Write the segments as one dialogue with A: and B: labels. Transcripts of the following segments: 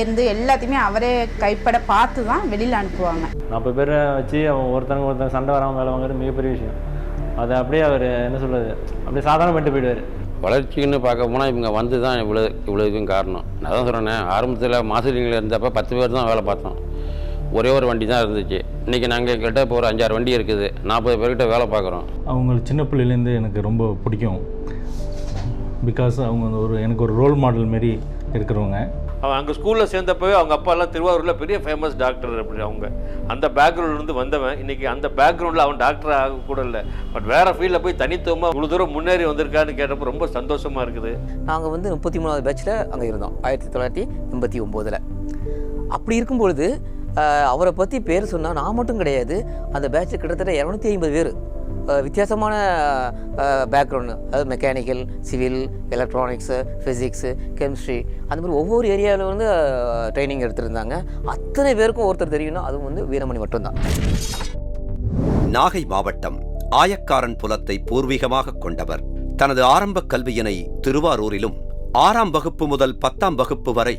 A: டேஸ்ட்லேருந்து எல்லாத்தையுமே அவரே கைப்பட பார்த்து தான் வெளியில் அனுப்புவாங்க.
B: நாற்பது பேரை வச்சு அவன் ஒருத்தனுக்கு ஒருத்தன் சண்டை வராமல் வேலை வாங்குறது மிகப்பெரிய விஷயம். அதை அப்படியே அவர் என்ன சொல்றது? அப்படியே சாதாரண பண்ணிட்டு போயிடுவார்.
C: வளர்ச்சின்னு பார்க்க போனால் இவங்க வந்து தான் இவ்வளோ இவ்வளோ இதுவும் காரணம். நான் தான் சொல்கிறேனே ஆரம்பத்தில் மாசிலிங்கில் இருந்தப்போ பத்து பேர் தான் வேலை பார்த்தோம். ஒரே ஒரு வண்டி தான் இருந்துச்சு. இன்றைக்கி நாங்கள் கிட்ட இப்போ ஒரு அஞ்சாறு வண்டி இருக்குது. நாற்பது பேர்கிட்ட வேலை பார்க்குறோம்.
D: அவங்களுக்கு சின்ன பிள்ளையிலேருந்து எனக்கு ரொம்ப பிடிக்கும். பிகாஸ் அவங்க ஒரு எனக்கு ஒரு ரோல் மாடல் மாரி இருக்கிறவங்க.
E: அவன் அங்கே ஸ்கூலில் சேர்ந்தப்பவே அவங்க அப்பா எல்லாம் திருவாரூரில் பெரிய ஃபேமஸ் டாக்டர் அப்படி அவங்க. அந்த பேக்ரவுண்ட்லேருந்து வந்தவன். இன்னைக்கு அந்த பேக்ரவுண்டில் அவன் டாக்டர் ஆக கூட இல்லை. பட் வேறு ஃபீல்டில் போய் தனித்துவமாக இவ்வளோ தூரம் முன்னேறி வந்திருக்கான்னு கேட்டப்போ ரொம்ப சந்தோஷமாக இருக்குது.
F: நாங்கள் வந்து முப்பத்தி மூணாவது பேட்சில் அங்கே இருந்தோம். ஆயிரத்தி தொள்ளாயிரத்தி எண்பத்தி ஒம்போதில். அப்படி இருக்கும்பொழுது அவரை பற்றி பேர் சொன்னால் நான் மட்டும் கிடையாது. அந்த பேட்சில் கிட்டத்தட்ட இரநூத்தி ஐம்பது பேர். வித்தியாசமான பேக்ரவுண்டு அதாவது mechanical civil electronics physics chemistry அந்த மாதிரி ஒவ்வொரு ஏரியாவில் வந்து ட்ரைனிங் எடுத்திருந்தாங்க. அத்தனை பேருக்கும் ஒருத்தர் தெரியும்னா அதுவும் வந்து வீரமணி மட்டும்தான்.
G: நாகை மாவட்டம் ஆயக்காரன் புலத்தை பூர்வீகமாக கொண்டவர். தனது ஆரம்ப கல்வியினை திருவாரூரிலும் ஆறாம் வகுப்பு முதல் பத்தாம் வகுப்பு வரை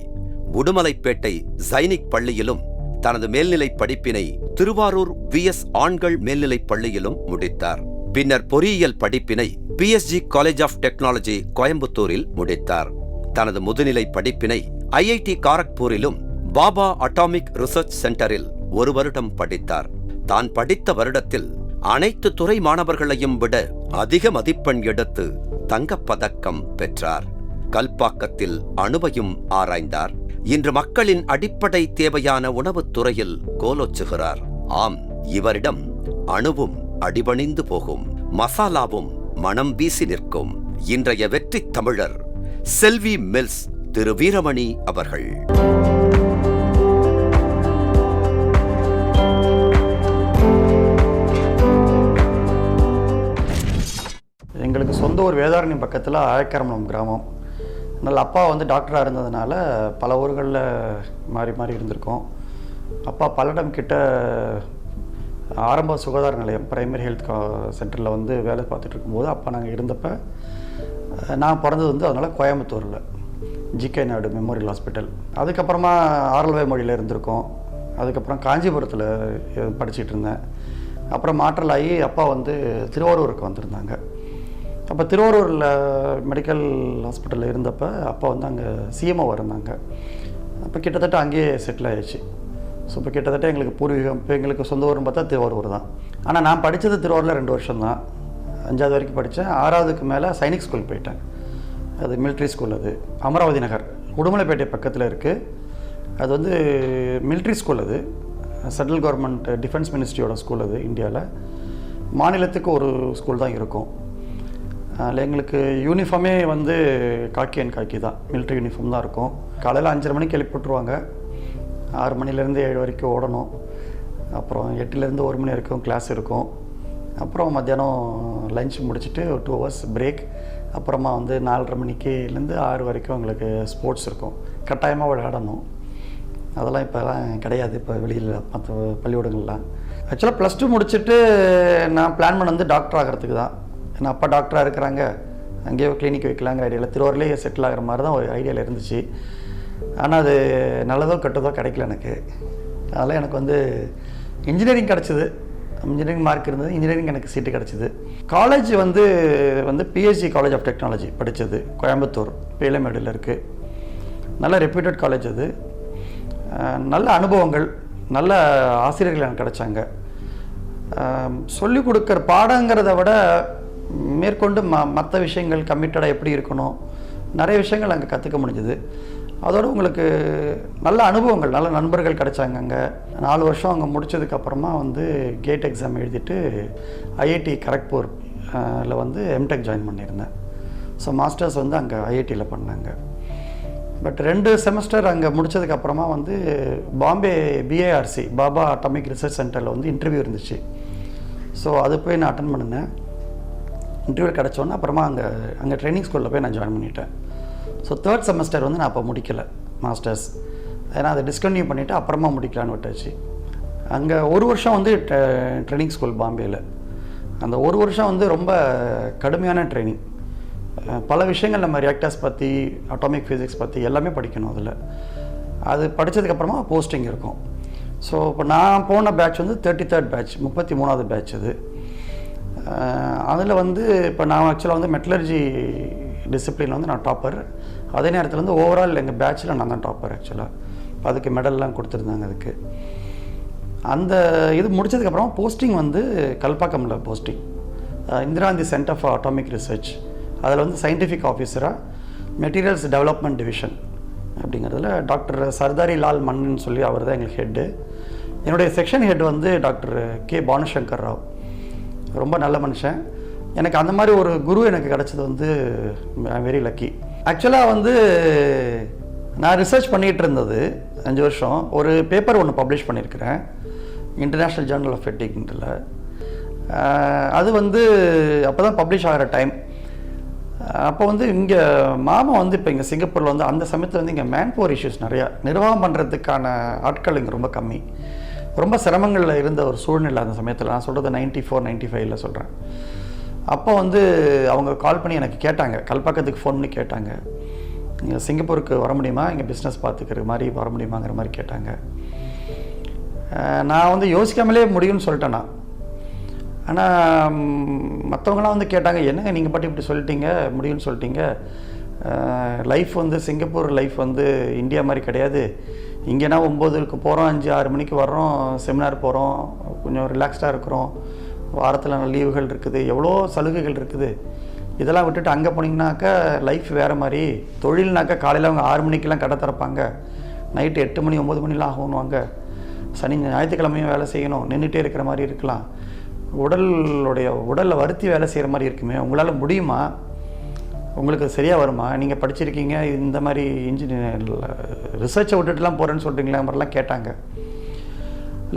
G: உடுமலைப்பேட்டை சைனிக் பள்ளியிலும் தனது மேல்நிலைப் படிப்பினை திருவாரூர் வி எஸ் ஆண்கள் மேல்நிலைப் பள்ளியிலும் முடித்தார். பின்னர் பொறியியல் படிப்பினை பிஎஸ்ஜி காலேஜ் ஆஃப் டெக்னாலஜி கோயம்புத்தூரில் முடித்தார். தனது முதுநிலை படிப்பினை ஐஐடி காரக்பூரிலும் பாபா அட்டாமிக் ரிசர்ச் சென்டரில் ஒரு வருடம் படித்தார். தான் படித்த வருடத்தில் அனைத்து துறை மாணவர்களையும் விட அதிக மதிப்பெண் எடுத்து தங்கப்பதக்கம் பெற்றார். கல்பாக்கத்தில் அணுவையும் ஆராய்ந்தார். இன்று மக்களின் அடிப்படை தேவையான உணவுத் துறையில் கோலோச்சுகிறார். ஆம் இவரிடம் அணுவும் அடிபணிந்து போகும் மசாலாவும் மனம் வீசி நிற்கும் இன்றைய வெற்றித் தமிழர் செல்வி மில்ஸ் திரு வீரமணி அவர்கள்.
H: எங்களுக்கு சொந்த ஊர் வேதாரண்யம் பக்கத்தில் ஆயக்கரமணம் கிராமம். அதனால் அப்பா வந்து டாக்டராக இருந்ததுனால பல ஊர்களில் மாறி மாறி இருந்திருக்கோம். அப்பா பல்லடம் கிட்ட ஆரம்ப சுகாதார நிலையம் பிரைமரி ஹெல்த் சென்டரில் வந்து வேலை பார்த்துட்டு இருக்கும்போது அப்பா நாங்கள் இருந்தப்போ நான் பிறந்தது வந்து அதனால் கோயம்புத்தூரில் ஜிகே நாயுடு மெமோரியல் ஹாஸ்பிட்டல் அதுக்கப்புறமா ஆரல்வாய் மொழியில் இருந்திருக்கோம். அதுக்கப்புறம் காஞ்சிபுரத்தில் படிச்சுட்டு இருந்தேன். அப்புறம் மாற்றல் ஆகி அப்பா வந்து திருவாரூருக்கு வந்திருந்தாங்க. அப்போ திருவாரூரில் மெடிக்கல் ஹாஸ்பிட்டலில் இருந்தப்போ அப்பா வந்து அங்கே சிஎம்ஓ இருந்தாங்க. அப்போ கிட்டத்தட்ட அங்கேயே செட்டில் ஆயிடுச்சு. ஸோ இப்போ கிட்டத்தட்ட எங்களுக்கு பூர்வீகம் இப்போ எங்களுக்கு சொந்த ஊர்னு பார்த்தா திருவாரூர் தான். ஆனால் நான் படித்தது திருவாரூரில் ரெண்டு வருஷம் தான் அஞ்சாவது வரைக்கும் படித்தேன் ஆறாவதுக்கு மேலே சைனிக் ஸ்கூல் போயிட்டேன். அது மிலிட்ரி ஸ்கூல் அது. அமராவதி நகர். உடுமலைப்பேட்டை பக்கத்தில் இருக்குது அது வந்து மிலிட்ரி ஸ்கூல் அது. சென்ட்ரல் கவர்மெண்ட் டிஃபென்ஸ் மினிஸ்ட்ரியோட ஸ்கூல் அது இந்தியாவில் மாநிலத்துக்கு ஒரு ஸ்கூல் தான் இருக்கும். அதில் எங்களுக்கு யூனிஃபார்மே வந்து காக்கி அண்ட் காக்கி தான். மிலிட்ரி யூனிஃபார்ம் தான் இருக்கும். காலையில் அஞ்சரை மணிக்கு எழுப்பி விட்ருவாங்க ஆறு மணிலேருந்து ஏழு வரைக்கும் ஓடணும். அப்புறம் எட்டுலேருந்து ஒரு மணி வரைக்கும் கிளாஸ் இருக்கும். அப்புறம் மத்தியானம் லஞ்ச் முடிச்சுட்டு ஒரு டூ ஹவர்ஸ் பிரேக் அப்புறமா வந்து நாலரை மணிக்குலேருந்து ஆறு வரைக்கும் எங்களுக்கு ஸ்போர்ட்ஸ் இருக்கும். கட்டாயமாக விளையாடணும். அதெல்லாம் இப்போலாம் கிடையாது. இப்போ வெளியில் மற்ற பள்ளிக்கூடங்கள்லாம். ஆக்சுவலாக ப்ளஸ் டூ முடிச்சுட்டு நான் பிளான் பண்ண வந்து டாக்டர் ஆகிறதுக்கு தான். ஏன்னா அப்பா டாக்டராக இருக்கிறாங்க. அங்கேயே கிளினிக் வைக்கலாங்கிற ஐடியாவில் திருவாரூர்லேயே செட்டில் ஆகிற மாதிரி தான் ஒரு ஐடியாவில் இருந்துச்சு. ஆனால் அது நல்லதோ கெட்டதோ கிடைக்கல எனக்கு. அதனால் எனக்கு வந்து இன்ஜினியரிங் கிடச்சிது. இன்ஜினியரிங் மார்க் இருந்தது. இன்ஜினியரிங் எனக்கு சீட்டு கிடச்சிது. காலேஜ் வந்து வந்து பிஎஸ்சி காலேஜ் ஆஃப் டெக்னாலஜி படித்தது கோயம்புத்தூர் பேலமேடில் இருக்குது நல்ல ரெப்யூட்டட் காலேஜ் அது. நல்ல அனுபவங்கள் நல்ல ஆசிரியர்கள் எனக்கு கிடச்சாங்க. சொல்லிக் கொடுக்குற பாடங்கிறத விட மேற்கொண்டு ம மற்ற விஷயங்கள் கம்மிட்டடாக எப்படி இருக்கணும்? நிறைய விஷயங்கள் அங்கே கற்றுக்க முடிஞ்சுது. அதோட உங்களுக்கு நல்ல அனுபவங்கள் நல்ல நண்பர்கள் கிடைச்சாங்க அங்கே. நாலு வருஷம் அங்கே முடிச்சதுக்கப்புறமா வந்து கேட் எக்ஸாம் எழுதிட்டு ஐஐடி கரக்பூர் ல வந்து எம்டெக் ஜாயின் பண்ணியிருந்தேன். ஸோ மாஸ்டர்ஸ் வந்து அங்கே ஐஐடியில் பண்ணாங்க. பட் ரெண்டு செமஸ்டர் அங்கே முடிச்சதுக்கப்புறமா வந்து Bombay B A R C Bhabha atomic research சென்டரில் வந்து இன்டர்வியூ இருந்துச்சு. ஸோ அது போய் நான் அட்டன் பண்ணினேன். இன்டர்வியூ கிடச்சோன்னா அப்புறமா அங்கே அங்கே ட்ரைனிங் ஸ்கூலில் போய் நான் ஜாயின் பண்ணிட்டேன். ஸோ தேர்ட் செமஸ்டர் வந்து நான் அப்போ முடிக்கலை மாஸ்டர்ஸ் ஏன்னா அதை டிஸ்கன்டினியூ பண்ணிவிட்டு அப்புறமா முடிக்கலான்னு விட்டாச்சு. அங்கே ஒரு வருஷம் வந்து ட்ரைனிங் ஸ்கூல் பாம்பேயில் அந்த ஒரு வருஷம் வந்து ரொம்ப கடுமையான ட்ரைனிங் பல விஷயங்கள் நம்ம ரியாக்டர்ஸ் பற்றி அட்டாமிக் ஃபிசிக்ஸ் பற்றி எல்லாமே படிக்கணும் அதில். அது படித்ததுக்கப்புறமா போஸ்டிங் இருக்கும். ஸோ இப்போ நான் போன பேட்ச் வந்து தேர்ட்டி தேர்ட் பேட்ச் முப்பத்தி மூணாவது பேட்ச் அது. அதில் வந்து இப்போ நான் ஆக்சுவலாக வந்து மெட்டலர்ஜி டிசிப்ளினில் வந்து நான் டாப்பர் அதே நேரத்தில் வந்து ஓவரால் எங்கள் பேட்சில் நான் தான் டாப்பர் ஆக்சுவலாக அதுக்கு மெடல்லாம் கொடுத்துருந்தாங்க அதுக்கு. அந்த இது முடிச்சதுக்கப்புறம் போஸ்டிங் வந்து கல்பாக்கமில் போஸ்டிங் இந்திராந்தி சென்டர் ஃபார் அட்டாமிக் ரிசர்ச் அதில் வந்து சயின்டிஃபிக் ஆஃபீஸராக மெட்டீரியல்ஸ் டெவலப்மெண்ட் டிவிஷன் அப்படிங்கிறதுல டாக்டர் சர்தாரி லால் மன்னன் சொல்லி அவர் தான் எங்களுக்கு ஹெட்டு என்னுடைய செக்ஷன் ஹெட் வந்து டாக்டர் கே பானுசங்கர் ராவ். ரொம்ப நல்ல மனுஷன். எனக்கு அந்த மாதிரி ஒரு குரு எனக்கு கிடச்சது வந்து வெரி லக்கி ஆக்சுவலாக வந்து நான் ரிசர்ச் பண்ணிகிட்டு இருந்தது அஞ்சு வருஷம். ஒரு பேப்பர் ஒன்று பப்ளிஷ் பண்ணியிருக்கிறேன் இன்டர்நேஷ்னல் ஜேர்னல் ஆஃப் எட்டிக்ன்றல அது வந்து அப்போ தான் பப்ளிஷ் ஆகிற டைம் அப்போ வந்து இங்கே மாமா வந்து இப்போ இங்கே சிங்கப்பூரில் வந்து அந்த சமயத்தில் வந்து இங்கே மேன் பவர் இஷ்யூஸ் நிறையா. நிர்வாகம் பண்ணுறதுக்கான ஆட்கள் இங்கே ரொம்ப கம்மி. ரொம்ப சிரமங்களில் இருந்த ஒரு சூழ்நிலை அந்த சமயத்தில். நான் சொல்கிறது நைன்ட்டி ஃபோர் நைன்ட்டி ஃபைவ்ல சொல்கிறேன் அப்போ வந்து அவங்க கால் பண்ணி எனக்கு கேட்டாங்க. கல்பாக்கத்துக்கு ஃபோன் பண்ணி கேட்டாங்க. நீங்கள் சிங்கப்பூருக்கு வர முடியுமா? இங்கே பிஸ்னஸ் பார்த்துக்கிற மாதிரி வர முடியுமாங்கிற மாதிரி கேட்டாங்க. நான் வந்து யோசிக்காமலே முடியும்னு சொல்லிட்டேன் நான். ஆனால் மற்றவங்களாம் வந்து கேட்டாங்க என்னங்க நீங்கள் பாட்டு இப்படி சொல்லிட்டீங்க? முடியும்னு சொல்லிட்டீங்க. லைஃப் வந்து சிங்கப்பூர் லைஃப் வந்து இந்தியா மாதிரி கிடையாது. இங்கேனா ஒம்போதுக்கு போகிறோம் அஞ்சு ஆறு மணிக்கு வர்றோம் செமினார் போகிறோம் கொஞ்சம் ரிலாக்ஸ்டாக இருக்கிறோம். வாரத்தில் லீவுகள் இருக்குது எவ்வளோ சலுகைகள் இருக்குது. இதெல்லாம் விட்டுட்டு அங்கே போனீங்கன்னாக்கா லைஃப் வேறு மாதிரி. தொழில்னாக்கா காலையில் அவங்க ஆறு மணிக்கெல்லாம் கடை திறப்பாங்க. நைட்டு எட்டு மணி ஒம்பது மணிலாம் ஆகணுவாங்க சனி ஞாயிற்றுக்கிழமையும் வேலை செய்யணும். நின்றுட்டே இருக்கிற மாதிரி இருக்கலாம். உடலுடைய உடலில் வருத்தி வேலை செய்கிற மாதிரி இருக்குமே. உங்களால் முடியுமா? உங்களுக்கு சரியாக வருமா? நீங்கள் படிச்சிருக்கீங்க இந்த மாதிரி இன்ஜினியர் ரிசர்ச்சை விட்டுட்டுலாம் போகிறேன்னு சொல்கிறீங்களா மாதிரிலாம் கேட்டாங்க.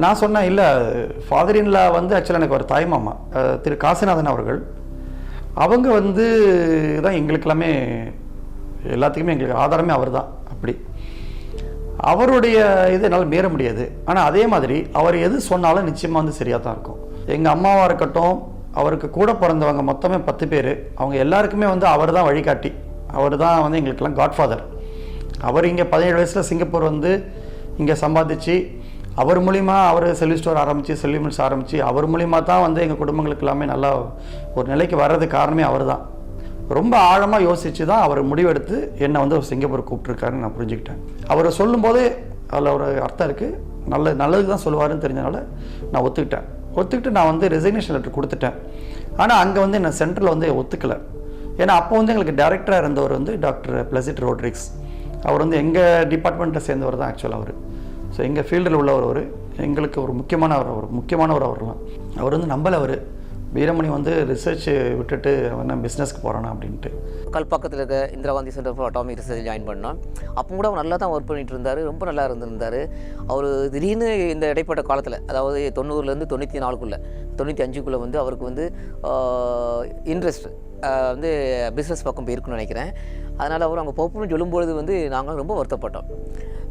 H: நான் சொன்னேன் இல்லை ஃபாதரின்லா வந்து ஆக்சுவலாக எனக்கு ஒரு தாய்மாமா திரு காசிநாதன் அவர்கள். அவங்க வந்து தான் எங்களுக்கெல்லாமே எல்லாத்துக்குமே எங்களுக்கு ஆதாரமே அவர் தான் அப்படி. அவருடைய இது என்னால் மீற முடியாது. ஆனால் அதே மாதிரி அவர் எது சொன்னாலும் நிச்சயமாக வந்து சரியாக தான் இருக்கும். எங்கள் அம்மாவாக இருக்கட்டும் அவருக்கு கூட பிறந்தவங்க மொத்தமே பத்து பேர். அவங்க எல்லாருக்குமே வந்து அவர் தான் வழிகாட்டி. அவர் தான் வந்து எங்களுக்கெல்லாம் காட்ஃபாதர் அவர் இங்கே பதினேழு வயசில் சிங்கப்பூர் வந்து இங்கே சம்பாதிச்சு அவர் மூலிமா அவர் செல்வி ஸ்டோர் ஆரம்பித்து செல்வி மில்ஸ் ஆரம்பித்து அவர் மூலிமா தான் வந்து எங்கள் குடும்பங்களுக்கு எல்லாமே நல்லா ஒரு நிலைக்கு வர்றதுக்கு காரணமே அவர் தான் ரொம்ப ஆழமாக யோசித்து தான் அவர் முடிவெடுத்து என்னை வந்து சிங்கப்பூர் கூப்பிட்ருக்காருன்னு நான் புரிஞ்சுக்கிட்டேன். அவர் சொல்லும்போதே அதில் ஒரு அர்த்தம் இருக்குது நல்ல நல்லது தான் சொல்லுவாருன்னு தெரிஞ்சனால நான் ஒத்துக்கிட்டேன். ஒத்துக்கிட்டு நான் வந்து ரெசிக்னேஷன் லெட்டர் கொடுத்துட்டேன். ஆனால் அங்கே வந்து என்ன சென்டரில் வந்து ஒத்துக்கலை. ஏன்னா அப்போ வந்து எங்களுக்கு டேரக்டராக இருந்தவர் வந்து டாக்டர் பிளசிட் ரோட்ரிக்ஸ் அவர் வந்து எங்கள் டிபார்ட்மெண்ட்டை சேர்ந்தவர் தான் ஆக்சுவலாக அவர். ஸோ எங்கள் ஃபீல்டில் உள்ளவர் அவர். எங்களுக்கு ஒரு முக்கியமானவர் அவர் முக்கியமானவர் அவர்லாம். அவர் வந்து நம்பலை அவர். வீரமணி வந்து ரிசர்ச் விட்டுட்டு அவன் பிஸ்னஸ்க்கு போகிறானா அப்படின்ட்டு.
F: கல்பாக்கத்தில் இருக்க Indira Gandhi centre for atomic research join பண்ணோம் அப்போ கூட அவர் நல்லா தான் ஒர்க் பண்ணிட்டு இருந்தார் ரொம்ப நல்லா இருந்திருந்தார். அவர் திடீர்னு இந்த இடைப்பட்ட காலத்தில் அதாவது தொண்ணூறுலேருந்து தொண்ணூற்றி நாலுக்குள்ளே தொண்ணூற்றி அஞ்சுக்குள்ளே வந்து அவருக்கு வந்து இன்ட்ரெஸ்ட் வந்து பிஸ்னஸ் பக்கம் போயிருக்குன்னு நினைக்கிறேன். அதனால் அவர் அங்கே போகணும்னு சொல்லும்பொழுது வந்து நாங்களும் ரொம்ப வருத்தப்பட்டோம்.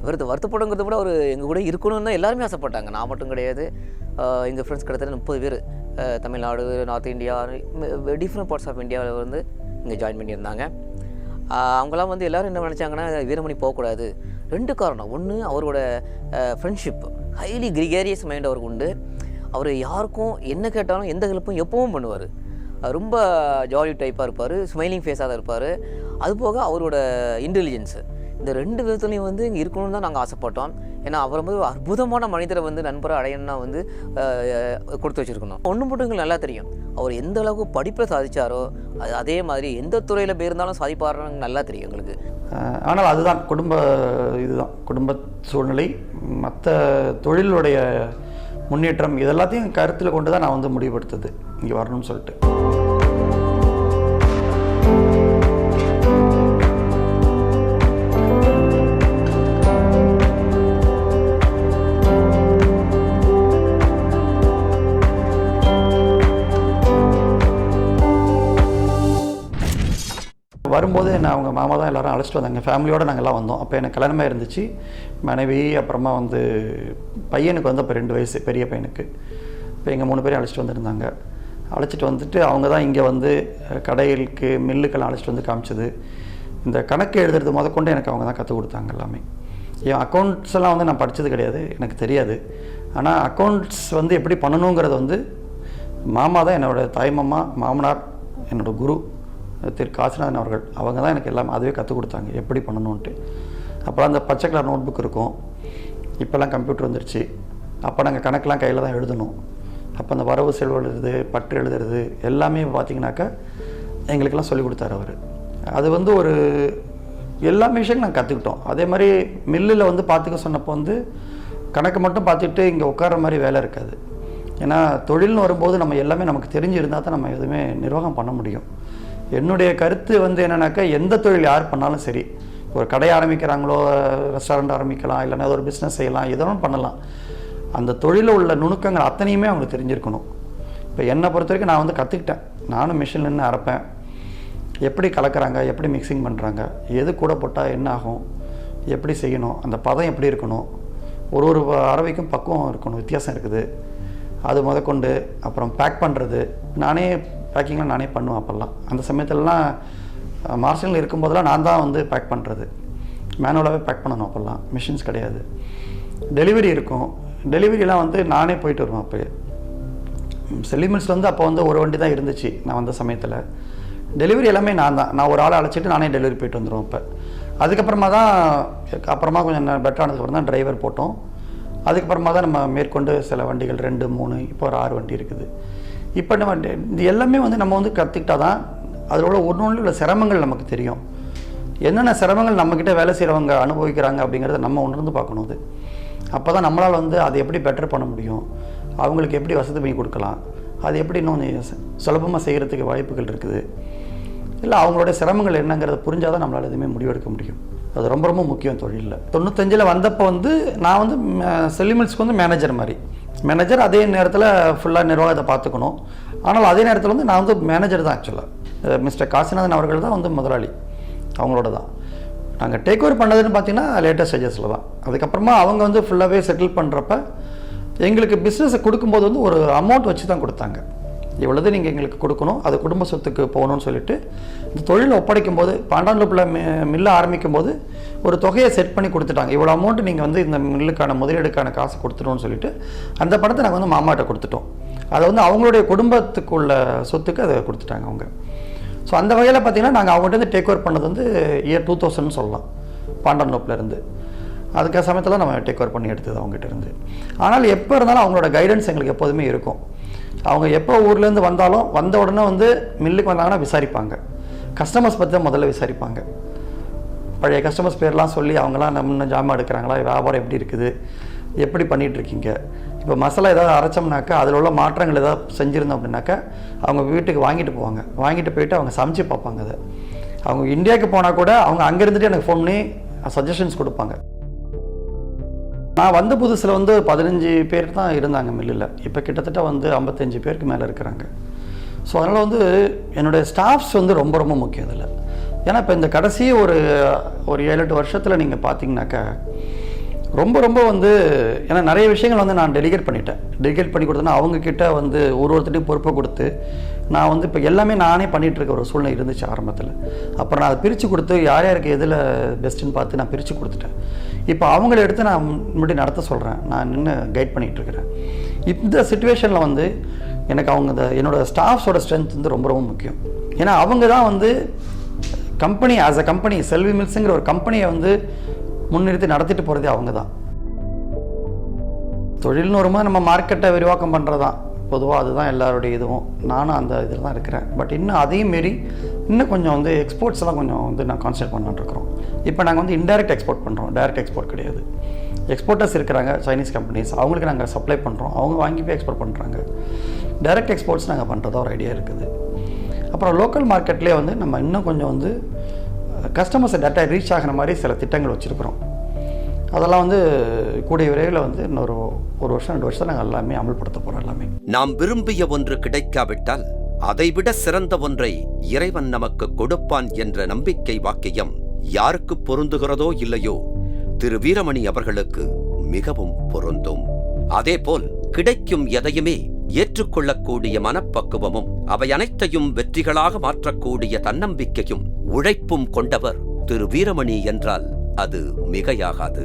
F: வருத்த வருத்தப்படுங்கிறத விட அவர் எங்கள் கூட இருக்கணும்னு தான் எல்லாருமே ஆசைப்பட்டாங்க. நான் மட்டும் கிடையாது. எங்கள் ஃப்ரெண்ட்ஸ் கிட்டத்தட்ட முப்பது பேர். Tamil Nadu north India different parts of இந்தியாவில் வந்து இங்கே ஜாயின் பண்ணியிருந்தாங்க. அவங்களாம் வந்து எல்லோரும் என்ன நினச்சாங்கன்னா வீரமணி போகக்கூடாது. ரெண்டு காரணம். ஒன்று அவரோட ஃப்ரெண்ட்ஷிப் ஹைலி கிரிகேரியஸ் மைண்ட் அவருக்கு உண்டு. அவர் யாருக்கும் என்ன கேட்டாலும் எந்த ஹெல்ப்பும் எப்பவும் பண்ணுவார். ரொம்ப ஜாலி டைப்பாக இருப்பார் ஸ்மைலிங் ஃபேஸாக தான் இருப்பார். அதுபோக அவரோட இன்டெலிஜென்ஸு இந்த ரெண்டு விதத்துலையும் வந்து இங்கே இருக்கணும்னு தான் நாங்கள் ஆசைப்பட்டோம். ஏன்னா அவரை வந்து ஒரு அற்புதமான மனிதரை வந்து நண்பரை அடையணும்னா வந்து கொடுத்து வச்சுருக்கணும். ஒன்று மட்டும் எங்களுக்கு நல்லா தெரியும். அவர் எந்த அளவுக்கு படிப்பில் சாதித்தாரோ அது அதே மாதிரி எந்த துறையில் போயிருந்தாலும் சாதிப்பாருன்னு நல்லா தெரியும் எங்களுக்கு.
H: ஆனால் அதுதான் குடும்ப இதுதான். குடும்ப சூழ்நிலை மற்ற தொழிலுடைய முன்னேற்றம் இதெல்லாத்தையும் கருத்தில் கொண்டு தான் நான் வந்து முடிவெடுத்தது இங்கே வரணும்னு சொல்லிட்டு. வரும்போது என்ன அவங்க மாமா தான் எல்லாரும் அழைச்சிட்டு வந்தாங்க. ஃபேமிலியோடு நாங்கள் எல்லாம் வந்தோம். அப்போ எனக்கு கல்யாணமாக இருந்துச்சு. மனைவி அப்புறமா வந்து பையனுக்கு வந்து அப்போ ரெண்டு வயசு பெரிய பையனுக்கு. இப்போ எங்கள் மூணு பேரையும் அழைச்சிட்டு வந்திருந்தாங்க. அழைச்சிட்டு வந்துட்டு அவங்க தான் இங்கே வந்து கடைகளுக்கு மில்லுக்கெல்லாம் அழைச்சிட்டு வந்து காமிச்சது. இந்த கணக்கு எழுதுறது முதற்கொண்டு எனக்கு அவங்க தான் கற்றுக் கொடுத்தாங்க எல்லாமே. என் அக்கௌண்ட்ஸ் எல்லாம் வந்து நான் படித்தது கிடையாது. எனக்கு தெரியாது. ஆனால் அக்கௌண்ட்ஸ் வந்து எப்படி பண்ணணுங்கிறது வந்து மாமா தான் என்னோடய தாய்மாமா மாமனார் என்னோட குரு. திரு காசிநாதன் அவர்கள் அவங்க தான் எனக்கு எல்லாம் அதுவே கற்றுக் கொடுத்தாங்க எப்படி பண்ணணுன்ட்டு அப்போலாம் அந்த பச்சை கலர் நோட் புக் இருக்கும். இப்போல்லாம் கம்ப்யூட்டர் வந்துருச்சு. அப்போ நாங்கள் கணக்கெலாம் கையில் தான் எழுதணும். அப்போ அந்த வரவு செலவு எழுதுறது பற்று எழுதுறது எல்லாமே பார்த்தீங்கன்னாக்கா எங்களுக்கெல்லாம் சொல்லிக் கொடுத்தாரு அவர். அது வந்து ஒரு எல்லா விஷயங்களும் நாங்கள் கற்றுக்கிட்டோம் அதே மாதிரி மில்லில் வந்து பார்த்துக்க சொன்னப்போ வந்து கணக்கு மட்டும் பார்த்துட்டு இங்கே உட்கார மாதிரி வேலை இருக்காது. ஏன்னா தொழில்னு வரும்போது நம்ம எல்லாமே நமக்கு தெரிஞ்சு இருந்தால் தான் நம்ம எதுவுமே நிர்வாகம் பண்ண முடியும். என்னுடைய கருத்து வந்து என்னென்னாக்கா எந்த தொழில் யார் பண்ணாலும் சரி ஒரு கடை ஆரம்பிக்கிறாங்களோ ரெஸ்டாரண்ட் ஆரம்பிக்கலாம் இல்லைன்னா ஒரு பிஸ்னஸ் செய்யலாம் எதுவும் பண்ணலாம். அந்த தொழிலில் உள்ள நுணுக்கங்கள் அத்தனையுமே அவங்களுக்கு தெரிஞ்சிருக்கணும். இப்போ என்னை பொறுத்த வரைக்கும் நான் வந்து கற்றுக்கிட்டேன் நானும் மிஷின் நின்று அரைப்பேன். எப்படி கலக்கிறாங்க எப்படி மிக்சிங் பண்ணுறாங்க எது கூட போட்டால் என்ன ஆகும் எப்படி செய்யணும் அந்த பதம் எப்படி இருக்கணும் ஒரு ஒரு அரவைக்கும் பக்குவம் இருக்கணும் வித்தியாசம் இருக்குது. அது முதற்கொண்டு அப்புறம் பேக் பண்ணுறது நானே பேக்கிங்லாம் நானே பண்ணுவேன் அப்போல்லாம். அந்த சமயத்துலலாம் மார்ஷலில் இருக்கும்போதெல்லாம் நான் தான் வந்து பேக் பண்ணுறது மேனுவலாகவே பேக் பண்ணணும் அப்போல்லாம். மிஷின்ஸ் கிடையாது. டெலிவரி இருக்கும். டெலிவரியெலாம் வந்து நானே போயிட்டு வருவேன் அப்போயே. செல்லிமெண்ட்ஸில் வந்து அப்போ வந்து ஒரு வண்டி தான் இருந்துச்சு நான் வந்த சமயத்தில். டெலிவரி எல்லாமே நான் தான். நான் ஒரு ஆளை அழைச்சிட்டு நானே டெலிவரி போயிட்டு வந்துடுவோம் இப்போ அதுக்கப்புறமா தான் அப்புறமா கொஞ்சம் பெட்டர் ஆனதுக்கப்புறம் தான் டிரைவர் போட்டோம். அதுக்கப்புறமா தான் நம்ம மேற்கொண்டு சில வண்டிகள் ரெண்டு மூணு இப்போ ஒரு ஆறு வண்டி இருக்குது. இப்போ நம்ம டெ- இது எல்லாமே வந்து நம்ம வந்து கற்றுக்கிட்டா தான் அதில் உள்ள ஒன்று ஒன்று உள்ள சிரமங்கள் நமக்கு தெரியும். என்னென்ன சிரமங்கள் நம்மக்கிட்ட வேலை செய்கிறவங்க அனுபவிக்கிறாங்க அப்படிங்கிறத நம்ம உணர்ந்து பார்க்கணும் அது. அப்போ தான் நம்மளால் வந்து அதை எப்படி பெட்டர் பண்ண முடியும்? அவங்களுக்கு எப்படி வசதி பண்ணி கொடுக்கலாம்? அது எப்படி இன்னும் சுலபமாக செய்கிறதுக்கு வாய்ப்புகள் இருக்குது? இல்லை அவங்களோட சிரமங்கள் என்னங்கிறத புரிஞ்சால் தான் நம்மளால் எதுவுமே முடிவெடுக்க முடியும். அது ரொம்ப ரொம்ப முக்கியம் தொழிலில். தொண்ணூத்தஞ்சில் வந்தப்போ வந்து நான் வந்து செல்லிமில்ஸ்க்கு வந்து மேனேஜர் மாதிரி. மேனேஜர் அதே நேரத்தில் ஃபுல்லாக நிர்வாகத்தை பார்த்துக்கணும். ஆனால் அதே நேரத்தில் வந்து நான் வந்து மேனேஜர் தான் ஆக்சுவலாக மிஸ்டர் காசிநாதன் அவர்கள் தான் வந்து முதலாளி. அவங்களோட தான். நாங்கள் டேக் ஓவர் பண்ணதுன்னு பார்த்தீங்கன்னா லேட்டஸ்ட் ஸ்டேஜஸில் தான். அதுக்கப்புறமா அவங்க வந்து ஃபுல்லாகவே செட்டில் பண்ணுறப்ப எங்களுக்கு பிஸ்னஸை கொடுக்கும்போது வந்து ஒரு அமௌண்ட் வச்சு தான் கொடுத்தாங்க. இவ்வளவு நீங்கள் எங்களுக்கு கொடுக்கணும். அது குடும்ப சொத்துக்கு போகணும்னு சொல்லிட்டு இந்த தொழிலை ஒப்படைக்கும் போது பாண்டாண்டுப்பில் மில்லை ஆரம்பிக்கும் போது ஒரு தொகையை செட் பண்ணி கொடுத்துட்டாங்க. இவ்வளோ அமௌண்ட் நீங்கள் வந்து இந்த மில்லுக்கான முதலீடுக்கான காசு கொடுத்துட்டோம்னு சொல்லிட்டு அந்த பணத்தை நாங்கள் வந்து மாமாட்ட கொடுத்துட்டோம். அதை வந்து அவங்களுடைய குடும்பத்துக்குள்ள சொத்துக்கு அதை கொடுத்துட்டாங்க அவங்க. ஸோ அந்த வகையில் பார்த்தீங்கன்னா நாங்கள் அவங்ககிட்ட இருந்து டேக் ஓவர் பண்ணது வந்து இயர் டூ தௌசண்ட்னு சொல்லலாம். பாண்டாண்டோப்பில் இருந்து. அதுக்கு சமயத்தில் நம்ம டேக் ஓவர் பண்ணி எடுத்தது அவங்ககிட்ட இருந்து. ஆனால் எப்போ இருந்தாலும் அவங்களோட கைடன்ஸ் எங்களுக்கு எப்போதுமே இருக்கும். அவங்க எப்போ ஊர்லேருந்து வந்தாலும் வந்த உடனே வந்து மில்லுக்கு வந்தாங்கன்னா விசாரிப்பாங்க. கஸ்டமர்ஸ் பற்றி தான் முதல்ல விசாரிப்பாங்க. பழைய கஸ்டமர்ஸ் பேர்லாம் சொல்லி அவங்களாம் நம்ம இன்னும் ஜாமான் எடுக்கிறாங்களா? வியாபாரம் எப்படி இருக்குது? எப்படி பண்ணிகிட்ருக்கீங்க இருக்கீங்க இப்போ மசாலா ஏதாவது அரைச்சோம்னாக்கா அதில் உள்ள மாற்றங்கள் ஏதாவது செஞ்சுருந்தோம் அப்படின்னாக்கா அவங்க வீட்டுக்கு வாங்கிட்டு போவாங்க. வாங்கிட்டு போயிட்டு அவங்க சமைச்சு பார்ப்பாங்க அதை. அவங்க இந்தியாவுக்கு போனால் கூட அவங்க அங்கே இருந்துட்டு எனக்கு ஃபோன் பண்ணி சஜஷன்ஸ் கொடுப்பாங்க. நான் வந்த புதுசில் வந்து பதினஞ்சு பேர் தான் இருந்தாங்க மில்லில். இப்போ கிட்டத்தட்ட வந்து ஐம்பத்தஞ்சு பேருக்கு மேலே இருக்கிறாங்க. ஸோ அதனால் வந்து என்னுடைய ஸ்டாஃப்ஸ் வந்து ரொம்ப ரொம்ப முக்கியம் இதில். ஏன்னா இப்போ இந்த கடைசி ஒரு ஒரு ஏழு எட்டு வருஷத்தில் நீங்கள் பார்த்தீங்கன்னாக்கா ரொம்ப ரொம்ப வந்து ஏன்னா நிறைய விஷயங்கள் வந்து நான் டெலிகேட் பண்ணிட்டேன். டெலிகேட் பண்ணி கொடுத்தேன்னா அவங்கக்கிட்ட வந்து ஒரு ஒருத்தட்டையும் பொறுப்பை கொடுத்து நான் வந்து இப்போ எல்லாமே நானே பண்ணிகிட்ருக்க இருக்க ஒரு சூழ்நிலை இருந்துச்சு ஆரம்பத்தில். அப்புறம் நான் அதை பிரித்து கொடுத்து யார் யாருக்கு எதில் பெஸ்ட்டுன்னு பார்த்து நான் பிரித்து கொடுத்துட்டேன். இப்போ அவங்கள எடுத்து நான் முன்னாடி நடத்த சொல்கிறேன் நான் நின்று கைட் பண்ணிகிட்டு இருக்கிறேன். இந்த சுச்சுவேஷனில் வந்து எனக்கு அவங்க இந்த என்னோட ஸ்டாஃப்ஸோட ஸ்ட்ரென்த் வந்து ரொம்ப ரொம்ப முக்கியம். ஏன்னா அவங்க தான் வந்து company as a company Selvi மில்ஸுங்கிற ஒரு கம்பெனியை வந்து முன்னிறுத்தி நடத்திட்டு போகிறதே அவங்க தான் தொழில்னு வரும்போது நம்ம மார்க்கெட்டை விரிவாக்கம் பண்ணுறது தான் பொதுவாக அதுதான் எல்லாருடைய இதுவும். நானும் அந்த இதில் தான் இருக்கிறேன். பட் இன்னும் அதையும் மீறி இன்னும் கொஞ்சம் வந்து எக்ஸ்போர்ட்ஸ்லாம் கொஞ்சம் வந்து நான் கான்சன்ட்ரேட் பண்ணலான்னு இருக்கிறோம். இப்போ நாங்கள் வந்து இன்டைரக்ட் எக்ஸ்போர்ட் பண்ணுறோம் டைரக்ட் எக்ஸ்போர்ட் கிடையாது. எக்ஸ்போர்ட்டர்ஸ் இருக்கிறாங்க சைனீஸ் கம்பெனிஸ் அவங்களுக்கு நாங்கள் சப்ளை பண்ணுறோம் அவங்க வாங்கி போய் எக்ஸ்போர்ட் பண்ணுறாங்க டைரக்ட் எக்ஸ்போர்ட்ஸ் நாங்கள் பண்ணுறதா ஒரு ஐடியா இருக்குது. அப்புறம் லோக்கல் மார்க்கெட்லேயே வந்து நம்ம இன்னும் கொஞ்சம் வந்து கஸ்டமர்ஸை டேரெக்டாக ரீச் ஆகிற மாதிரி சில திட்டங்கள் வச்சுருக்குறோம். அதெல்லாம் வந்து கூடிய விரைவில் வந்து இன்னொரு ஒரு வருஷம் ரெண்டு வருஷம் நாங்கள் எல்லாமே அமல்படுத்த போகிறோம் எல்லாமே.
G: நாம் விரும்பிய ஒன்று கிடைக்காவிட்டால் அதைவிட சிறந்த ஒன்றை இறைவன் நமக்கு கொடுப்பான் என்ற நம்பிக்கை வாக்கியம் யாருக்கு பொருந்துகிறதோ இல்லையோ திரு வீரமணி அவர்களுக்கு மிகவும் பொருந்தும். அதேபோல் கிடைக்கும் எதையுமே ஏற்றுக்கொள்ளக்கூடிய மனப்பக்குவமும் அவை அனைத்தையும் வெற்றிகளாக மாற்றக்கூடிய தன்னம்பிக்கையும் உழைப்பும் கொண்டவர் திரு வீரமணி என்றால் அது மிகையாகாது.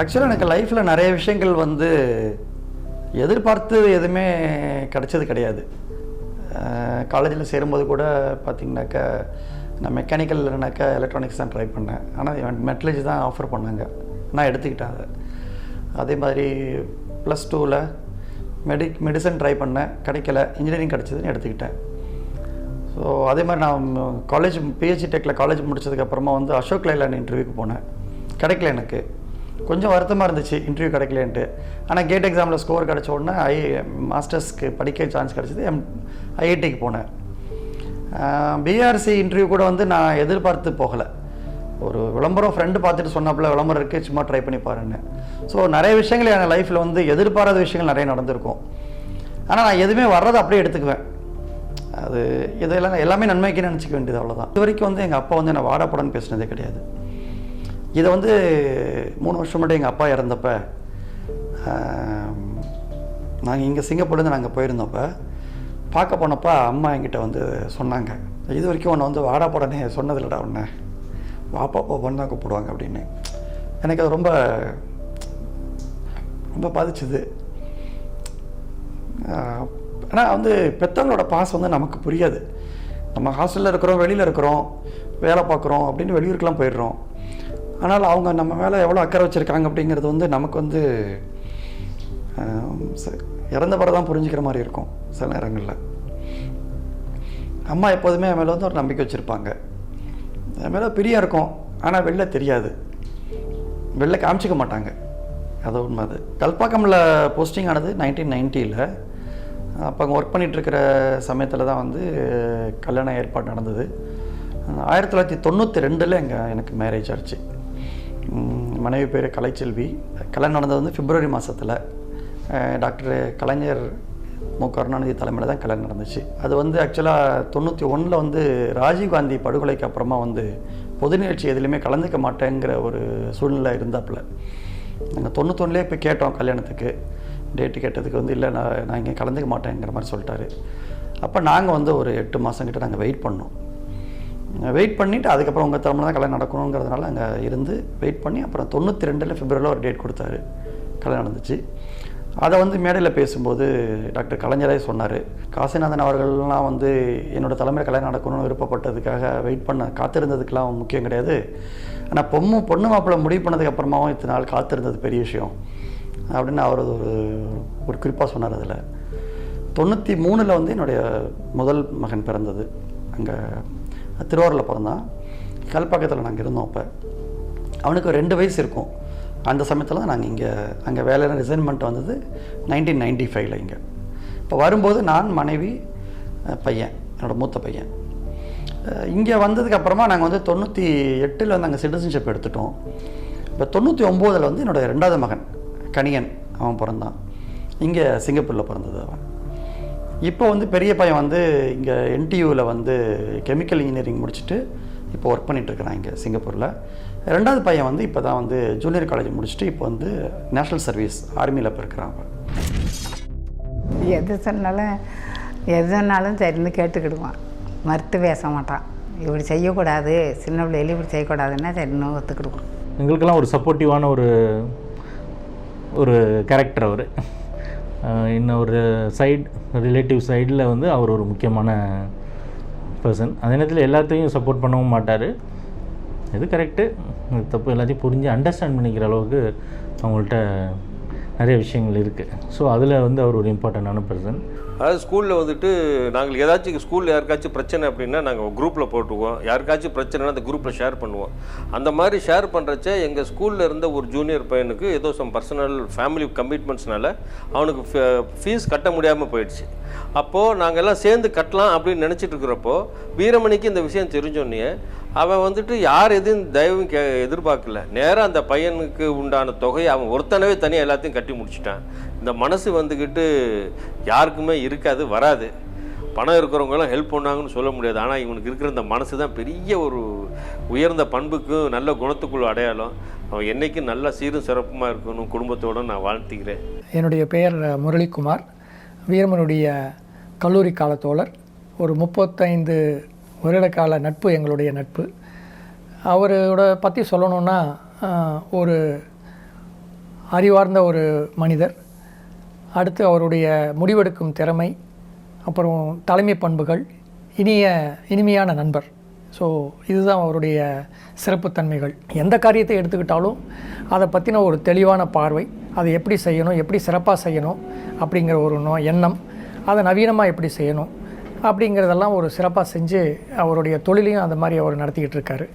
H: ஆக்சுவலாக எனக்கு லைஃப்பில் நிறைய விஷயங்கள் வந்து எதிர்பார்த்து எதுவுமே கிடைச்சது கிடையாது. காலேஜில் சேரும்போது கூட பார்த்திங்கனாக்கா நான் மெக்கானிக்கல் இல்லைனாக்கா எலக்ட்ரானிக்ஸ் தான் ட்ரை பண்ணேன். ஆனால் மெட்டலஜி தான் ஆஃபர் பண்ணாங்க. நான் எடுத்துக்கிட்டேன் அதை. அதே மாதிரி ப்ளஸ் டூவில் மெடி மெடிசன் ட்ரை பண்ணேன். கிடைக்கல. இன்ஜினியரிங் கிடச்சதுன்னு எடுத்துக்கிட்டேன். ஸோ அதே மாதிரி நான் காலேஜ் பிஹெசி டெக்கில் காலேஜ் முடிச்சதுக்கப்புறமா வந்து அசோக் லைலான் இன்டர்வியூக்கு போனேன். கிடைக்கல எனக்கு. கொஞ்சம் வருத்தமாக இருந்துச்சு. இன்டர்வியூ கிடைக்கலன்ட்டு. ஆனால் கேட் எக்ஸாமில் ஸ்கோர் கிடச்ச உடனே ஐ மாஸ்டர்ஸ்க்கு படிக்க சான்ஸ் கிடச்சிது. எம் ஐஐடிக்கு போனேன். பிஆர்சி இன்டர்வியூ கூட வந்து நான் எதிர்பார்த்து போகலை. ஒரு விளம்பரம் ஃப்ரெண்டு பார்த்துட்டு சொன்னாப்புல விளம்பரம் இருக்குது சும்மா ட்ரை பண்ணி பாருன்னு. ஸோ நிறைய விஷயங்கள் என் லைஃப்பில் வந்து எதிர்பாராத விஷயங்கள் நிறைய நடந்திருக்கும். ஆனால் நான் எதுவுமே வர்றதை அப்படியே எடுத்துக்குவேன். அது இதெல்லாம் எல்லாமே நன்மைக்கு நினச்சிக்க வேண்டியது அவ்வளோதான் இது வரைக்கும் வந்து எங்கள் அப்பா வந்து என்னை வாடப்படன்னு பேசினதே கிடையாது. இதை வந்து மூணு வருஷம் முன்னாடி எங்கள் அப்பா இறந்தப்ப நாங்கள் இங்கே சிங்கப்பூர்லேருந்து நாங்கள் போயிருந்தப்போ பார்க்க போனப்போ அம்மா என்கிட்ட வந்து சொன்னாங்க. இது வரைக்கும் உன்னை வந்து வாடா சொன்னதில்லடா உன்னை. வாப்பா போப்பான்னு தான் கூப்பிடுவாங்க அப்படின்னு. எனக்கு அது ரொம்ப ரொம்ப பாதிச்சுது. ஆனால் வந்து பெற்றவங்களோட பாசம் வந்து நமக்கு புரியாது. நம்ம ஹாஸ்டலில் இருக்கிறோம் வெளியில் இருக்கிறோம் வேலை பார்க்குறோம் அப்படின்னு வெளியூருக்கெலாம் போயிடுறோம். ஆனால் அவங்க நம்ம மேலே எவ்வளோ அக்கறை வச்சுருக்காங்க அப்படிங்கிறது வந்து நமக்கு வந்து இறந்த பிறகு தான் புரிஞ்சுக்கிற மாதிரி இருக்கும் சில நேரங்களில். அம்மா எப்போதுமே என் மேலே வந்து ஒரு நம்பிக்கை வச்சுருப்பாங்க. என் மேலே பிரியம் இருக்கும் ஆனால் வெளில தெரியாது. வெளில காமிச்சிக்க மாட்டாங்க. அது உண்மை அது. கல்பாக்கமில் போஸ்டிங் ஆனது நைன்டீன் நைன்ட்டியில் அப்போ அங்கே ஒர்க் பண்ணிகிட்ருக்கிற சமயத்தில் தான் வந்து கல்யாண ஏற்பாடு நடந்தது. ஆயிரத்தி தொள்ளாயிரத்தி தொண்ணூற்றி ரெண்டில் எங்கள் எனக்கு மேரேஜ் ஆச்சு. மனைவி பேர் கலைச்செல்வி. கல்யாணம் நடந்தது வந்து பிப்ரவரி மாதத்தில் டாக்டர் கலைஞர் மு. கருணாநிதி தலைமையில் தான் கல்யாணம் நடந்துச்சு. அது வந்து ஆக்சுவலாக தொண்ணூற்றி ஒன்றில் வந்து ராஜீவ்காந்தி படுகொலைக்கு அப்புறமா வந்து பொது நிகழ்ச்சி எதுலேயுமே கலந்துக்க மாட்டேங்கிற ஒரு சூழ்நிலை இருந்தாப்புல. நாங்கள் தொண்ணூத்தொன்னுலேயே போய் கேட்டோம் கல்யாணத்துக்கு. டேட்டு கேட்டதுக்கு வந்து இல்லை நான் நான் இங்கே கலந்துக்க மாட்டேங்கிற மாதிரி சொல்லிட்டாரு. அப்போ நாங்கள் வந்து ஒரு எட்டு மாதம் கிட்டே நாங்கள் வெயிட் பண்ணோம். வெயிட் பண்ணிவிட்டு அதுக்கப்புறம் உங்கள் தலைமையில் தான் கல்யாணம் நடக்கணுங்கிறதுனால அங்கே இருந்து வெயிட் பண்ணி அப்புறம் தொண்ணூற்றி ரெண்டில் பிப்ரவரியில் ஒரு டேட் கொடுத்தாரு. கல்யாணம் நடந்துச்சு. அதை வந்து மேடையில் பேசும்போது டாக்டர் கலைஞரே சொன்னார். காசிநாதன் அவர்கள்லாம் வந்து என்னோடய தலைமையில் கல்யாணம் நடக்கணும்னு விருப்பப்பட்டதுக்காக வெயிட் பண்ண காத்திருந்ததுக்கெலாம் முக்கியம் கிடையாது. ஆனால் பொண்ணு பொண்ணு மாப்பிள்ளை முடிவு பண்ணதுக்கப்புறமாவும் இத்தனை நாள் காத்திருந்தது பெரிய விஷயம். அப்படின்னு அவர் ஒரு ஒரு குறிப்பாக சொன்னார் அதில். தொண்ணூற்றி மூணில் வந்து என்னுடைய முதல் மகன் பிறந்தது. அங்கே திருவாரூரில் பிறந்தான். கல்பாக்கத்தில் நாங்கள் இருந்தோம் அப்போ. அவனுக்கு ரெண்டு வயசு இருக்கும். அந்த சமயத்தில் தான் நாங்கள் இங்கே அங்கே வேலையில் ரிசைன்மெண்ட் வந்தது நைன்டீன் நைன்டி ஃபைவ்ல இங்கே. இப்போ வரும்போது நான் மனைவி பையன் என்னோடய மூத்த பையன். இங்கே வந்ததுக்கப்புறமா நாங்கள் வந்து தொண்ணூற்றி எட்டில் வந்து அங்கே சிட்டிசன்ஷிப் எடுத்துட்டோம். இப்போ தொண்ணூற்றி ஒம்போதில் வந்து என்னோடய ரெண்டாவது மகன் கணியன் அவன் பிறந்தான். இங்கே சிங்கப்பூரில் பிறந்தது அவன். இப்போ வந்து பெரிய பையன் வந்து இங்கே என்டியூவில் வந்து கெமிக்கல் இன்ஜினியரிங் முடிச்சுட்டு இப்போ ஒர்க் பண்ணிகிட்ருக்கிறான் இங்கே சிங்கப்பூரில். ரெண்டாவது பையன் வந்து இப்போ தான் வந்து ஜூனியர் காலேஜ் முடிச்சுட்டு இப்போ வந்து நேஷ்னல் சர்வீஸ் ஆர்மியில் இப்போ இருக்கிறான்.
I: எது சொன்னாலும் எதுனாலும் சரின்னு கேட்டுக்கிடுவான். மறுத்து பேச மாட்டான். இப்படி செய்யக்கூடாது சின்ன பிள்ளைகள் இப்படி செய்யக்கூடாதுன்னா சரின்னு ஒத்துக்கிடுவான்.
D: எங்களுக்கெல்லாம் ஒரு சப்போர்ட்டிவான ஒரு ஒரு கேரக்டர் அவர். இன்னும் ஒரு சைடு ரிலேட்டிவ் சைடில் வந்து அவர் ஒரு முக்கியமான பர்சன் அதே நேரத்தில் எல்லாத்தையும் சப்போர்ட் பண்ணவும் மாட்டார். எது கரெக்டு தப்பு எல்லாத்தையும் புரிஞ்சு அண்டர்ஸ்டாண்ட் பண்ணிக்கிற அளவுக்கு அவங்கள்ட்ட நிறைய விஷயங்கள் இருக்குது ஸோ அதில் வந்து அவர் ஒரு இம்பார்ட்டண்ட்டான பர்சன்
E: அதாவது ஸ்கூலில் வந்துட்டு நாங்கள் ஏதாச்சும் ஸ்கூலில் யாருக்காச்சும் பிரச்சனை அப்படின்னா நாங்கள் குரூப்பில் போட்டுக்குவோம். யாருக்காச்சும் பிரச்சனைனா அந்த குரூப்பில் ஷேர் பண்ணுவோம். அந்த மாதிரி ஷேர் பண்ணுறச்ச எங்கள் ஸ்கூலில் இருந்த ஒரு ஜூனியர் பையனுக்கு ஏதோ சம் பர்சனல் ஃபேமிலி கமிட்மெண்ட்ஸ்னால அவனுக்கு ஃபீஸ் கட்ட முடியாமல் போயிடுச்சு. அப்போது நாங்கள் எல்லாம் சேர்ந்து கட்டலாம் அப்படின்னு நினச்சிட்டு இருக்கிறப்போ வீரமணிக்கு இந்த விஷயம் தெரிஞ்சோன்னே அவன் வந்துட்டு யார் எதுவும் தயவும் கே எதிர்பார்க்கல. நேராக அந்த பையனுக்கு உண்டான தொகையை அவன் ஒருத்தனவே தனியாக எல்லாத்தையும் கட்டி முடிச்சிட்டான். இந்த மனசு வந்துக்கிட்டு யாருக்குமே இருக்காது வராது. பணம் இருக்கிறவங்களாம் ஹெல்ப் பண்ணாங்கன்னு சொல்ல முடியாது. ஆனால் இவனுக்கு இருக்கிற இந்த மனசு தான் பெரிய ஒரு உயர்ந்த பண்புக்கும் நல்ல குணத்துக்குள்ள அடையாளம். அவன் என்னைக்கும் நல்ல சீரும் சிறப்புமாக இருக்கணும் குடும்பத்தோடு நான் வாழ்த்துக்கிறேன்
J: என்னுடைய பெயர் முரளிக்குமார் வீரமனுடைய கல்லூரி காலத்தோழர். ஒரு முப்பத்தைந்து வருட கால நட்பு எங்களுடைய நட்பு. அவரோட பற்றி சொல்லணுன்னா ஒரு அறிவார்ந்த ஒரு மனிதர். அடுத்து அவருடைய முடிவெடுக்கும் திறமை அப்புறம் தலைமை பண்புகள் இனிய இனிமையான நண்பர். ஸோ இதுதான் அவருடைய சிறப்புத்தன்மைகள். எந்த காரியத்தை எடுத்துக்கிட்டாலும் அதை பற்றின ஒரு தெளிவான பார்வை அதை எப்படி செய்யணும் எப்படி சிறப்பாக செய்யணும் அப்படிங்கிற ஒரு நோ எண்ணம் அதை நவீனமாக எப்படி செய்யணும் அப்படிங்கிறதெல்லாம் ஒரு சிறப்பாக செஞ்சு அவருடைய தொழிலையும் அந்த மாதிரி அவர் நடத்திக்கிட்டு இருக்காரு.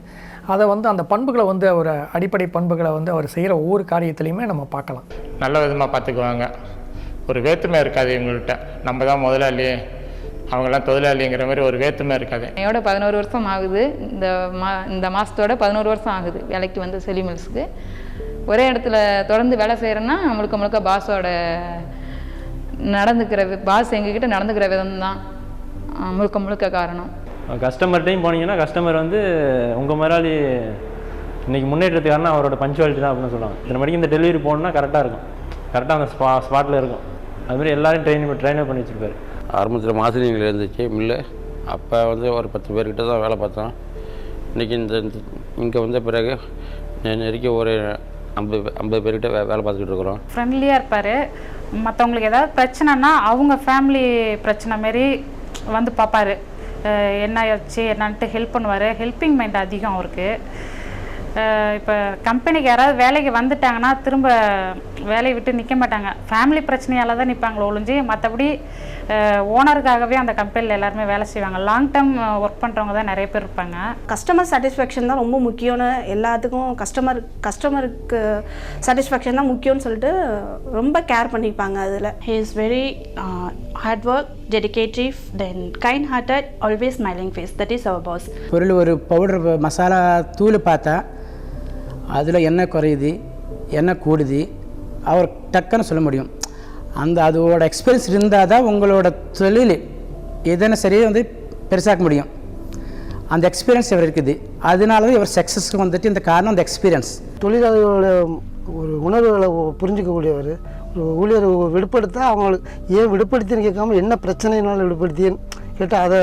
J: அதை வந்து அந்த பண்புகளை வந்து அவர் அடிப்படை பண்புகளை வந்து அவர் செய்கிற ஒவ்வொரு காரியத்துலையுமே நம்ம பார்க்கலாம்.
K: நல்ல விதமாக பார்த்துக்குவாங்க. ஒரு வேற்றுமை இருக்காது இவங்கள்ட்ட. நம்ம தான் முதலாளி அவங்கெல்லாம் தொழிலாளிங்கிற மாதிரி ஒரு வேற்றுமை இருக்காது.
L: என்னையோட பதினோரு வருஷம் ஆகுது. இந்த மா இந்த மாதத்தோட பதினோரு வருஷம் ஆகுது வேலைக்கு வந்து செலி மில்ஸுக்கு. ஒரே இடத்துல தொடர்ந்து வேலை செய்கிறேன்னா முழுக்க முழுக்க பாஸோட நடந்துக்கிற வி- பாஸ் எங்ககிட்ட நடந்துக்கிற விதம் தான் முழுக்க முழுக்க காரணம்.
B: கஸ்டமர்கிட்டையும் போனீங்கன்னா கஸ்டமர் வந்து உங்கள் முதலாளி இன்னைக்கு முன்னேற்றத்துக்கு காரணம் அவரோட பஞ்சுவாலிட்டி தான் அப்படின்னு சொல்லுவாங்க. இத்தனை மணிக்கு இந்த டெலிவரி போகணுன்னா கரெக்டாக இருக்கும். கரெக்டாக அந்த ஸ்பா ஸ்பாட்டில் இருக்கும். அதுமாதிரி எல்லாரும் ட்ரெயின் ட்ரெயினப் பண்ணி வச்சிருப்பாரு.
C: ஆரம்பத்தில் மாசினிகள் இருந்துச்சு மில்லு. அப்போ வந்து ஒரு பத்து பேர்கிட்ட தான் வேலை பார்த்தோம். இன்றைக்கி இந்த இங்கே வந்த பிறகு நெருக்கி ஒரு ஐம்பது ஐம்பது பேர்கிட்ட வே வேலை பார்த்துக்கிட்டு இருக்கிறோம்.
M: ஃப்ரெண்ட்லியாக இருப்பார். மற்றவங்களுக்கு ஏதாவது பிரச்சனைனா அவங்க ஃபேமிலி பிரச்சனை மாரி வந்து பார்ப்பாரு. என்ன ஆச்சு என்னான்ட்டு ஹெல்ப் பண்ணுவார். ஹெல்பிங் மைண்ட் அதிகம் அவருக்கு. இப்போ கம்பெனிக்கு யாராவது வேலைக்கு வந்துட்டாங்கன்னா திரும்ப வேலையை விட்டு நிற்க மாட்டாங்க. ஃபேமிலி பிரச்சனையால் தான் நிற்பாங்களோ ஒழிஞ்சு மற்றபடி ஓனருக்காகவே அந்த கம்பெனியில் எல்லாருமே வேலை செய்வாங்க. லாங் டேர்ம் ஒர்க் பண்ணுறவங்க தான் நிறைய பேர் இருப்பாங்க.
N: கஸ்டமர் சாட்டிஸ்ஃபேக்ஷன் தான் ரொம்ப முக்கியம்னு எல்லாத்துக்கும் கஸ்டமர் கஸ்டமருக்கு சாட்டிஸ்ஃபேக்ஷன் தான் முக்கியம்னு சொல்லிட்டு ரொம்ப கேர் பண்ணிப்பாங்க அதில்.
A: He is very uh, hard work, dedicative, then kind-hearted, always smiling face. That is our boss.
O: பொருள் ஒரு பவுடர் மசாலா தூள் பார்த்தா அதில் என்ன குறையுது என்ன கூடுது. அவர் டக்குன்னு சொல்ல முடியும். அந்த அதோட எக்ஸ்பீரியன்ஸ் இருந்தால் தான் உங்களோட தொழில் எதனா சரியாக வந்து பெருசாக்க முடியும். அந்த எக்ஸ்பீரியன்ஸ் இவர் இருக்குது. அதனால தான் இவர் சக்ஸஸ்க்கு வந்துட்டு இந்த காரணம் அந்த எக்ஸ்பீரியன்ஸ்
P: தொழிலாளர்களோட ஒரு உணர்வுகளை புரிஞ்சிக்கக்கூடியவர் ஒரு ஊழியர் விடுபடுத்த அவங்களுக்கு ஏன் விடுபடுத்தின்னு கேட்காம என்ன பிரச்சனைனால விடுபடுத்தியன்னு கேட்டால் அதை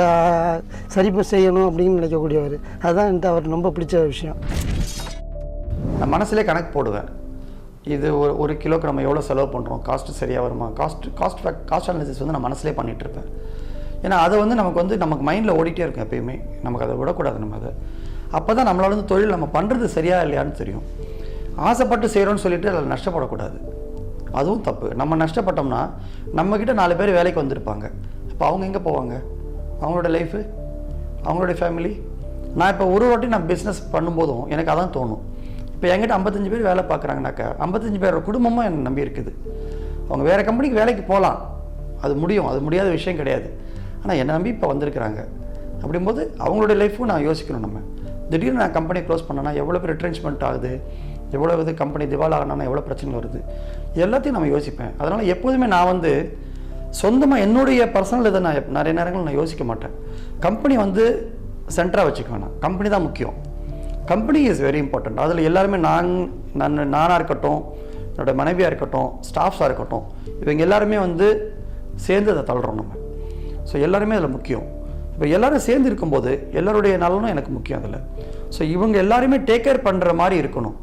P: சரி செய்யணும் அப்படின்னு நினைக்கக்கூடியவர். அதுதான் என்கிட்ட அவர் ரொம்ப பிடிச்ச விஷயம்.
H: நான் மனசுலே கணக்கு போடுவேன். இது ஒரு ஒரு கிலோக்கு நம்ம எவ்வளோ செலவு பண்ணுறோம் காஸ்ட் சரியாக வருமா? Cost cost fact cost analysis வந்து நான் மனசுலே பண்ணிகிட்டு இருப்பேன் ஏன்னா அதை வந்து நமக்கு வந்து நமக்கு மைண்டில் ஓடிட்டே இருக்கும் எப்பயுமே. நமக்கு அதை விடக்கூடாது நம்ம அதை. அப்போ தான் நம்மளால் வந்து தொழில் நம்ம பண்ணுறது சரியாக இல்லையான்னு தெரியும். ஆசைப்பட்டு செய்கிறோன்னு சொல்லிட்டு அதில் நஷ்டப்படக்கூடாது. அதுவும் தப்பு. நம்ம நஷ்டப்பட்டோம்னா நம்மக்கிட்ட நாலு பேர் வேலைக்கு வந்திருப்பாங்க. இப்போ அவங்க எங்கே போவாங்க? அவங்களோட லைஃபு அவங்களுடைய ஃபேமிலி நான் இப்போ ஒரு வாட்டி நான் பிஸ்னஸ் பண்ணும்போதும் எனக்கு அதான் தோணும். இப்போ என்கிட்ட ஐம்பத்தஞ்சு பேர் வேலை பார்க்குறாங்கனாக்கா ஐம்பத்தஞ்சு பேரோட குடும்பமும் என்னை நம்பி இருக்குது. அவங்க வேறு கம்பெனிக்கு வேலைக்கு போகலாம் அது முடியும். அது முடியாத விஷயம் கிடையாது. ஆனால் என்னை நம்பி இப்போ வந்திருக்கிறாங்க. அப்படிங்கும்போது அவங்களுடைய லைஃப்பும் நான் யோசிக்கணும் நம்ம. திடீர்னு நான் கம்பெனி க்ளோஸ் பண்ணேன்னா எவ்வளோ பேர் ரிட்ரென்ச்மெண்ட் ஆகுது? எவ்வளோ இது கம்பெனி திவால் ஆகணும்னா எவ்வளோ பிரச்சனை வருது? எல்லாத்தையும் நம்ம யோசிப்பேன். அதனால் எப்போதுமே நான் வந்து சொந்தமாக என்னுடைய பர்சனல் இதை நான் நிறைய நேரங்கள் நான் யோசிக்க மாட்டேன். கம்பெனி வந்து சென்டராக வச்சுக்க வேணாம். கம்பெனி தான் முக்கியம். கம்பெனி இஸ் வெரி இம்பார்ட்டண்ட் அதில் எல்லாருமே நான் நான் நானாக இருக்கட்டும் என்னோட மனைவியாக இருக்கட்டும் ஸ்டாஃப்ஸாக இருக்கட்டும் இவங்க எல்லாருமே வந்து சேர்ந்து அதை தள்ளுறோம் நம்ம. ஸோ எல்லாருமே அதில் முக்கியம். இப்போ எல்லோரும் சேர்ந்து இருக்கும்போது எல்லாருடைய நலனும் எனக்கு முக்கியம் அதில். ஸோ இவங்க எல்லாருமே டேக் கேர் பண்ணுற மாதிரி இருக்கணும்.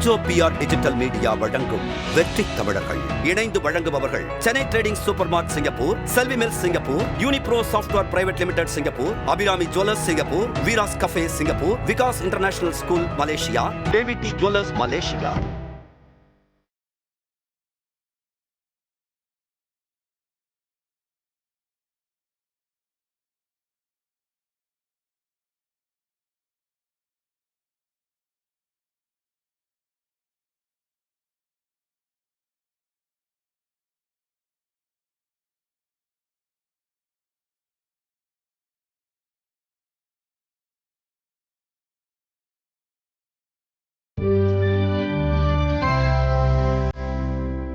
G: மோஜோ பிஆர் டிஜிட்டல் மீடியா வழங்கும் வெற்றி தமிழர்கள். இணைந்து வழங்குபவர்கள் Chennai trading super mart Singapore Selvi mills Singapore Unipro software private limited Singapore Abirami jewellers Singapore Veeras cafe Singapore Vikas international school Malaysia David jewellers Malaysia.